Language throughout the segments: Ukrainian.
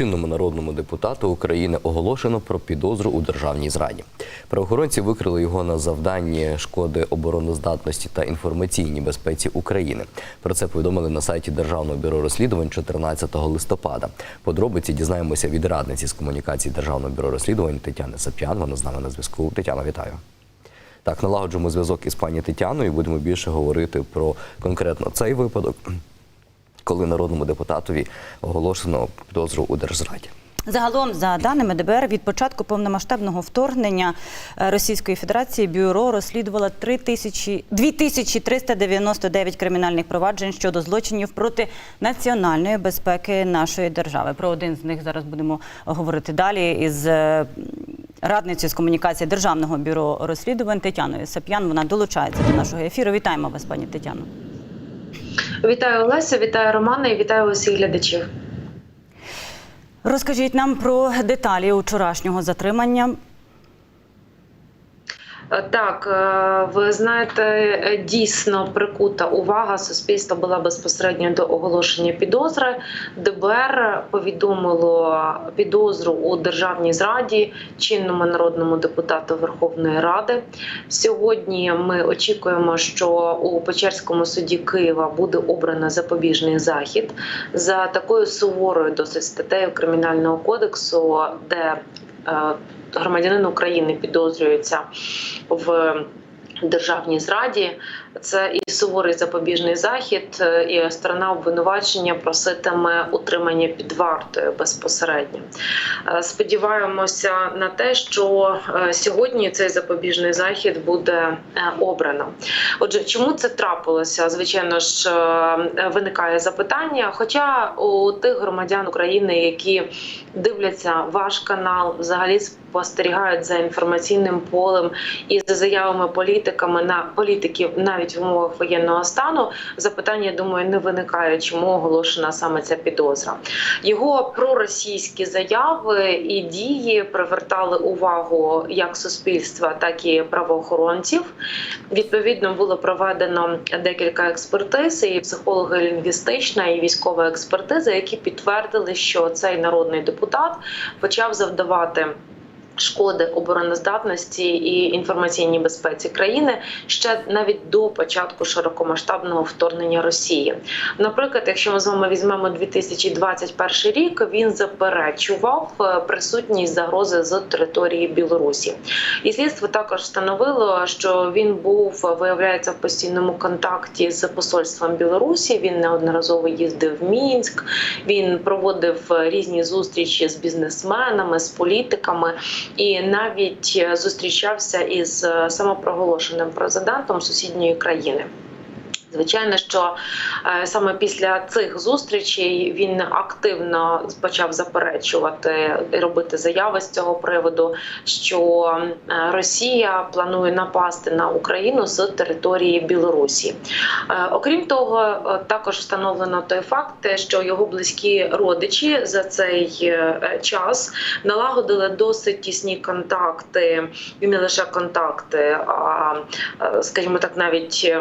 чинному народному депутату України оголошено про підозру у державній зраді. Правоохоронці викрили його на завданні шкоди обороноздатності та інформаційній безпеці України. Про це повідомили на сайті Державного бюро розслідувань 14 листопада. Подробиці дізнаємося від радниці з комунікації Державного бюро розслідувань Тетяни Сап'ян. Вона з нами на зв'язку. Тетяна, вітаю. Так, налагоджуємо зв'язок із пані Тетяною. Будемо більше говорити про конкретно цей випадок, коли народному депутатові оголошено підозру у держзраді. Загалом, за даними ДБР, від початку повномасштабного вторгнення е, Російської Федерації бюро розслідувало 3 тисячі- 2399 кримінальних проваджень щодо злочинів проти національної безпеки нашої держави. Про один з них зараз будемо говорити далі із е, радницею з комунікації Державного бюро розслідувань Тетяною Сап'ян. Вона долучається до нашого ефіру. Вітаємо вас, пані Тетяно. Вітаю Олеся, вітаю Романа і вітаю усіх глядачів. Розкажіть нам про деталі вчорашнього затримання. Е, Так, е, ви знаєте, е, дійсно прикута увага суспільства була безпосередньо до оголошення підозри. ДБР повідомило підозру у державній зраді чинному народному депутату Верховної Ради. Сьогодні ми очікуємо, що у Печерському суді Києва буде обрано запобіжний захід за такою суворою досить статтею кримінального кодексу, де громадянин України підозрюється в державній зраді. Це і суворий запобіжний захід, е, і сторона обвинувачення проситиме утримання під вартою безпосередньо. Е, Сподіваємося на те, що е, сьогодні цей запобіжний захід буде обрано. Отже, чому це трапилося? Звичайно ж, виникає запитання. Хоча у тих громадян України, які дивляться ваш канал, взагалі спостерігають за інформаційним полем і за заявами політиками на політиків навіть в умовах воєнного стану, запитання, я думаю, не виникає, чому оголошена саме ця підозра. Його проросійські заяви і дії привертали увагу як суспільства, так і правоохоронців. Відповідно, було проведено декілька експертиз, і психолого-лінгвістична, і військова експертиза, які підтвердили, що цей народний депутат почав завдавати. Шкоди обороноздатності і інформаційній безпеці країни ще навіть до початку широкомасштабного вторгнення Росії. Наприклад, якщо ми з вами візьмемо 2021 рік, він заперечував е, присутність загрози з території Білорусі. І слідство також встановило, що він був виявляється в постійному контакті з посольством Білорусі. Він неодноразово їздив в Мінськ. Він проводив різні зустрічі з бізнесменами, з політиками і навіть зустрічався із самопроголошеним президентом сусідньої країни. Звичайно, що е, саме після цих зустрічей він активно почав заперечувати і робити заяви з цього приводу, що Росія планує напасти на Україну з території Білорусі. Е, Окрім того, е, також встановлено той факт, що його близькі родичі за цей час налагодили досить тісні контакти, і не лише контакти, а скажімо так, навіть.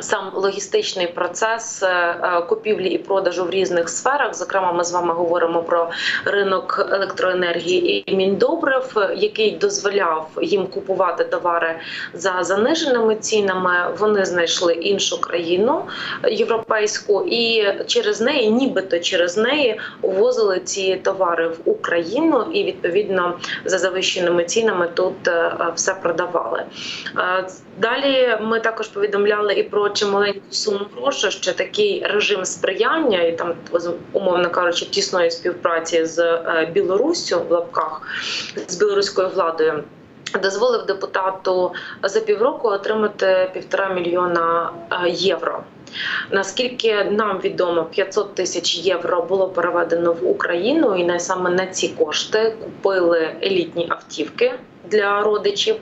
Сам логістичний процес е, е, купівлі і продажу в різних сферах. Зокрема, ми з вами говоримо про ринок електроенергії і міндобрив, який дозволяв їм купувати товари за заниженими цінами. Вони знайшли іншу країну європейську, і через неї, нібито через неї, увозили ці товари в Україну, і відповідно за завищеними цінами тут е, все продавали. Далі ми також повідомляли і про чималеньку суму грошей, що такий режим сприяння і там умовно кажучи, тісної співпраці з е, Білоруссю в лапках з білоруською владою. Дозволив депутату за півроку отримати півтора мільйона е, євро. Наскільки нам відомо, 500 тисяч євро було переведено в Україну, і саме на ці кошти купили елітні автівки для родичів.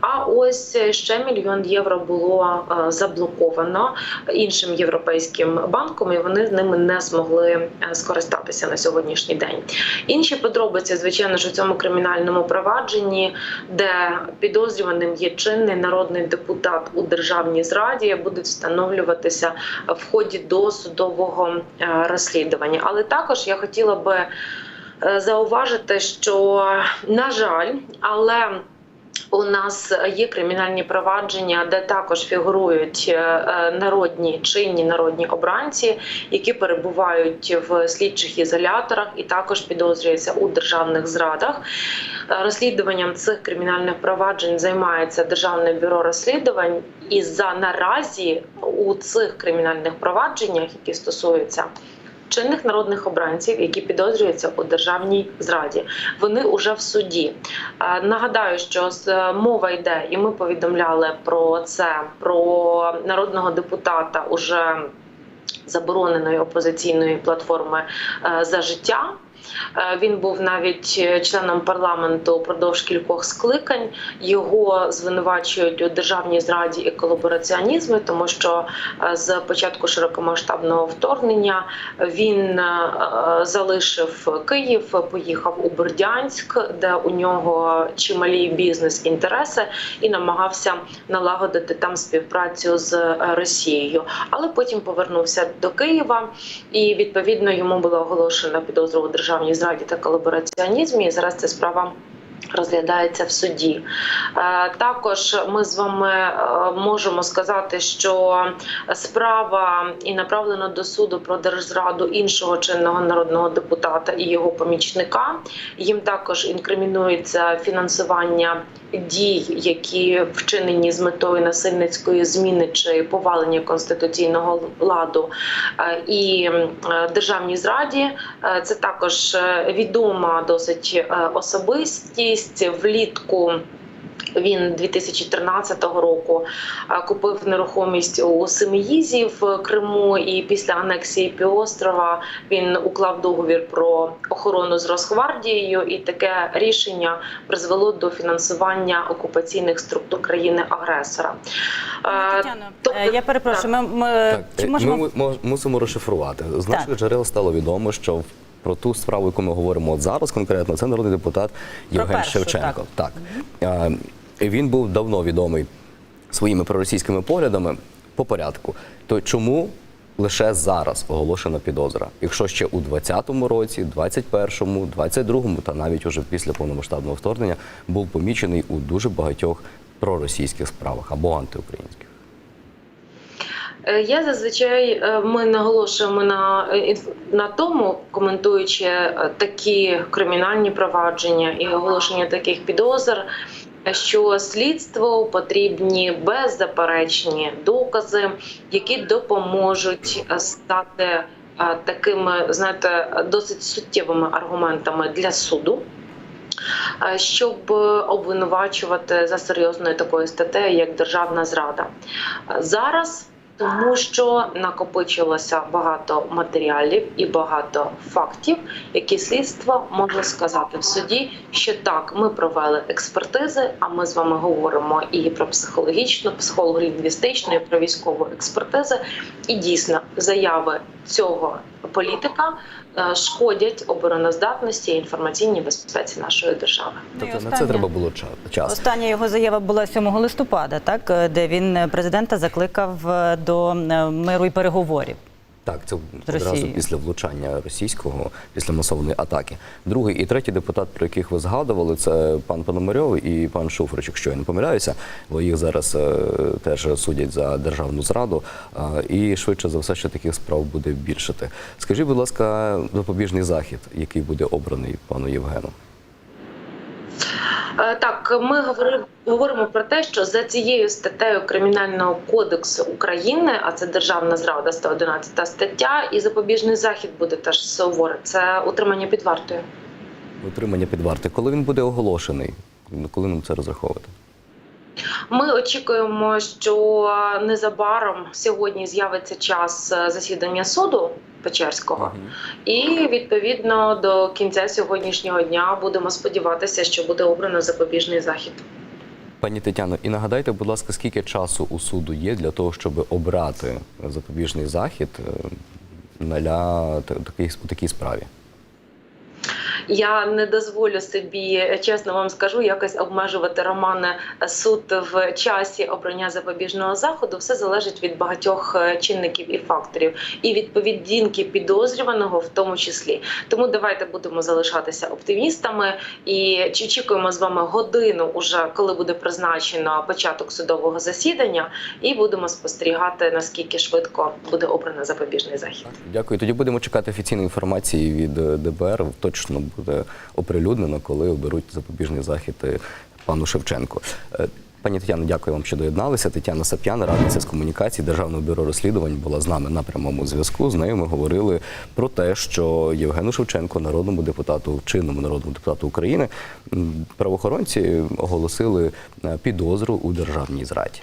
А ось ще мільйон євро було е, заблоковано іншим європейським банком, і вони ними не змогли е, скористатися на сьогоднішній день. Інші подробиці, звичайно ж, у цьому кримінальному провадженні, де підозрюваним є чинний народний депутат у державній зраді, будуть встановлюватися в ході досудового е, розслідування. Але також я хотіла би е, зауважити, що на жаль, але у нас є кримінальні провадження, де також фігурують е, е, народні чинні народні обранці, які перебувають в слідчих ізоляторах і також підозрюються у державних зрадах. Е, Розслідуванням цих кримінальних проваджень займається Державне бюро розслідувань, і за наразі у цих кримінальних провадженнях, які стосуються чинних народних обранців, які підозрюються у державній зраді. Вони уже в суді. Е, Нагадаю, що з- мова йде, і ми повідомляли про це про народного депутата уже забороненої опозиційної платформи е, за життя. Е, Він був навіть е, членом парламенту упродовж кількох скликань. Його звинувачують у державній зраді і колабораціонізмі, тому що е, з початку широкомасштабного вторгнення він залишив Київ, поїхав у Бердянськ, де у нього чималі бізнес-інтереси, і намагався налагодити там співпрацю з Росією. Але потім повернувся до Києва, і відповідно йому була оголошена підозра у державній зраді та колабораціонізмі. І зараз ця справа. Розглядається в суді. Е, Також ми з вами е, можемо сказати, що справа і направлена до суду про держзраду іншого чинного народного депутата і його помічника. Їм також інкримінується фінансування дій, які вчинені з метою насильницької зміни чи повалення конституційного ладу е, і е, державній зраді. Е, Це також відома досить особистість влітку. Він 2013 року купив нерухомість у Семиїзі в Криму, і після анексії півострова він уклав договір про охорону з Росгвардією, і таке рішення призвело до фінансування окупаційних структур країни-агресора. Е, Тетяно, тобто- е, я перепрошую, ми, ми, Так, чи е, можемо ми му- мусимо розшифрувати. З наших Так. джерел стало відомо, що в- про ту справу, яку ми говоримо от зараз, конкретно, це народний депутат Євген першу, Шевченко. Так. Е, і Він був давно відомий своїми проросійськими поглядами по порядку. То чому лише зараз оголошена підозра? Якщо ще у 20-му році, 21-му, 22-му та навіть уже після повномасштабного вторгнення був помічений у дуже багатьох проросійських справах або антиукраїнських? Е, Я зазвичай е, ми наголошуємо на, е, на тому, коментуючи такі кримінальні провадження і оголошення таких підозр, що слідству потрібні беззаперечні докази, які допоможуть е, стати е, такими, знаєте, досить суттєвими аргументами для суду. е, Щоб обвинувачувати за серйозною такою статтею, як державна зрада зараз, тому що накопичилося багато матеріалів і багато фактів, які слідство може сказати в суді, що так, ми провели експертизи. А ми з вами говоримо і про психологічну, психолого-лінгвістичну, і про військову експертизи. І дійсно заяви цього політика е, шкодять обороноздатності і інформаційній безпеці нашої держави. Ну, Тобто на це треба було ча- час. Остання його заява була 7 листопада, так е, де він е, президента закликав до миру і переговорів. Так, це одразу після влучання російського, після масової атаки. Другий і третій депутат, про яких ви згадували, це пан Пономарьов і пан Шуфрич, якщо я не помиляюся, бо їх зараз е, теж судять за державну зраду. Е, і швидше за все, що таких справ буде більшати. Скажіть, будь ласка, запобіжний захід, який буде обраний пану Євгену? Е, Так, ми говори- говоримо про те, що за цією статтею Кримінального кодексу України, а це державна зрада, 111 стаття, і запобіжний захід буде теж суворий. Це утримання під вартою. Утримання під вартою. Коли він буде оголошений? Коли нам це розраховувати? Ми очікуємо, що незабаром сьогодні з'явиться час е, засідання суду Печерського, і відповідно до кінця сьогоднішнього дня будемо сподіватися, що буде обрано запобіжний захід. Пані Тетяно, і нагадайте, будь ласка, скільки часу у суду є для того, щоб обрати запобіжний захід е, такій, такій справі? Я не дозволю собі, чесно вам скажу, якось обмежувати романе суд в часі обрання запобіжного заходу. Все залежить від багатьох е, чинників і факторів, і від поведінки підозрюваного, в тому числі. Тому давайте будемо залишатися оптимістами і очікуємо з вами годину, уже коли буде призначено початок судового засідання, і будемо спостерігати наскільки швидко буде обрано запобіжний захід. Дякую. Тоді будемо чекати офіційної інформації від е, ДБР. Точно буде оприлюднено, коли оберуть запобіжний захід е, пану Шевченку. Е, Пані Тетяно, дякую вам, що доєдналися. Тетяна Сап'яна, радниця з комунікації Державного бюро розслідувань, була з нами на прямому зв'язку. З нею ми говорили про те, що Євгену Шевченко, народному депутату, чинному народному депутату України, правоохоронці оголосили е, підозру у державній зраді.